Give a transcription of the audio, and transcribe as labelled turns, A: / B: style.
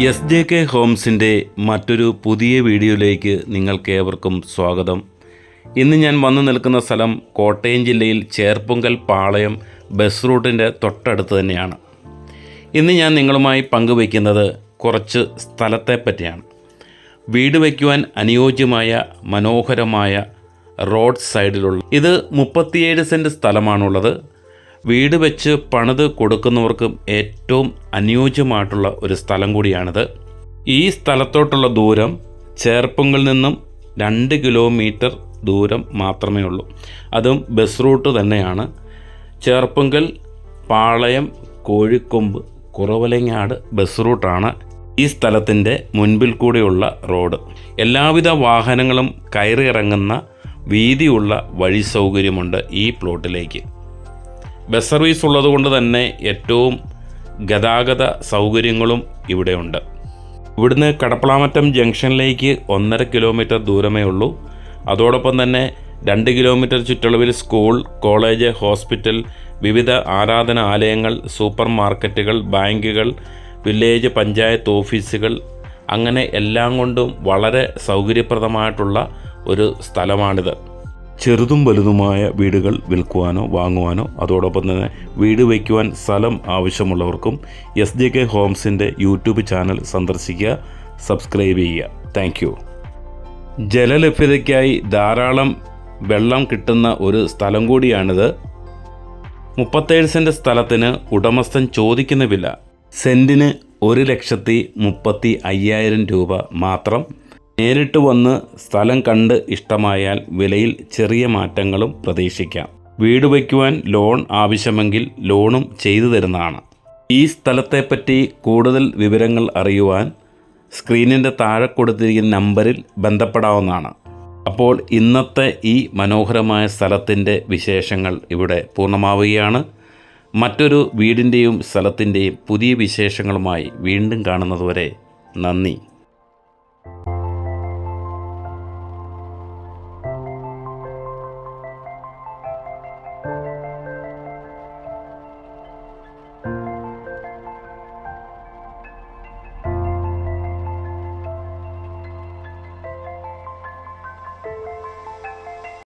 A: S J K ഹോംസിന്റെ മറ്റൊരു പുതിയ വീഡിയോയിലേക്ക് നിങ്ങൾക്കേവർക്കും സ്വാഗതം. ഇന്ന് ഞാൻ വന്നു നിൽക്കുന്ന സ്ഥലം കോട്ടയം ജില്ലയിൽ ചേർപ്പുങ്കൽ പാളയം ബസ് റൂട്ടിന്റെ തൊട്ടടുത്ത് തന്നെയാണ്. ഇന്ന് ഞാൻ നിങ്ങളുമായി പങ്കുവയ്ക്കുന്നത് കുറച്ച് സ്ഥലത്തെ പറ്റിയാണ്. വീട് വയ്ക്കുവാൻ അനുയോജ്യമായ മനോഹരമായ റോഡ് സൈഡിലുള്ള ഇത് മുപ്പത്തിയേഴ് സെന്റ് സ്ഥലമാണുള്ളത്. വീട് വെച്ച് പണിത് കൊടുക്കുന്നവർക്കും ഏറ്റവും അനുയോജ്യമായിട്ടുള്ള ഒരു സ്ഥലം കൂടിയാണിത്. ഈ സ്ഥലത്തോട്ടുള്ള ദൂരം ചേർപ്പുങ്കിൽ നിന്നും രണ്ട് കിലോമീറ്റർ ദൂരം മാത്രമേ ഉള്ളൂ. അതും ബസ് റൂട്ട് തന്നെയാണ്. ചേർപ്പുങ്കൽ പാളയം കോഴിക്കൊമ്പ് കുറവലങ്ങാട് ബസ് റൂട്ടാണ് ഈ സ്ഥലത്തിന്റെ മുൻപിൽ കൂടെയുള്ള റോഡ്. എല്ലാവിധ വാഹനങ്ങളും കയറിയിറങ്ങുന്ന വീതിയുള്ള വഴി സൗകര്യമുണ്ട് ഈ പ്ലോട്ടിലേക്ക്. ബസ് സർവീസ് ഉള്ളതുകൊണ്ട് തന്നെ ഏറ്റവും ഗതാഗത സൗകര്യങ്ങളും ഇവിടെയുണ്ട്. ഇവിടുന്ന് കടപ്പളാമറ്റം ജംഗ്ഷനിലേക്ക് ഒന്നര കിലോമീറ്റർ ദൂരമേ ഉള്ളൂ. അതോടൊപ്പം തന്നെ രണ്ട് കിലോമീറ്റർ ചുറ്റളവിൽ സ്കൂൾ കോളേജ് ഹോസ്പിറ്റൽ വിവിധ ആരാധനാലയങ്ങൾ സൂപ്പർ മാർക്കറ്റുകൾ ബാങ്കുകൾ വില്ലേജ് പഞ്ചായത്ത് ഓഫീസുകൾ അങ്ങനെ എല്ലാം കൊണ്ടും വളരെ സൗകര്യപ്രദമായിട്ടുള്ള ഒരു സ്ഥലമാണിത്. ചെറുതും വലുതുമായ വീടുകൾ വിൽക്കുവാനോ വാങ്ങുവാനോ അതോടൊപ്പം തന്നെ വീട് വയ്ക്കുവാൻ സ്ഥലം ആവശ്യമുള്ളവർക്കും എസ് ജെ കെ ഹോംസിന്റെ യൂട്യൂബ് ചാനൽ സന്ദർശിക്കുക സബ്സ്ക്രൈബ് ചെയ്യുക. Thank you. ജലലഭ്യതയ്ക്കായി ധാരാളം വെള്ളം കിട്ടുന്ന ഒരു സ്ഥലം കൂടിയാണിത്. മുപ്പത്തേഴ് സെന്റ് സ്ഥലത്തിന് ഉടമസ്ഥൻ ചോദിക്കുന്ന വില സെന്റിന് ഒരു ലക്ഷത്തി മുപ്പത്തി അയ്യായിരം രൂപ മാത്രം. നേരിട്ട് വന്ന് സ്ഥലം കണ്ട് ഇഷ്ടമായാൽ വിലയിൽ ചെറിയ മാറ്റങ്ങളും പ്രതീക്ഷിക്കാം. വീട് വയ്ക്കുവാൻ ലോൺ ആവശ്യമെങ്കിൽ ലോണും ചെയ്തു തരുന്നതാണ്. ഈ സ്ഥലത്തെപ്പറ്റി കൂടുതൽ വിവരങ്ങൾ അറിയുവാൻ സ്ക്രീനിന്റെ താഴെ കൊടുത്തിരിക്കുന്ന നമ്പറിൽ ബന്ധപ്പെടാവുന്നതാണ്. അപ്പോൾ ഇന്നത്തെ ഈ മനോഹരമായ സ്ഥലത്തിന്റെ വിശേഷങ്ങൾ ഇവിടെ പൂർണമാവുകയാണ്. മറ്റൊരു വീടിന്റെയും സ്ഥലത്തിന്റെയും പുതിയ വിശേഷങ്ങളുമായി വീണ്ടും കാണുന്നതുവരെ നന്ദി.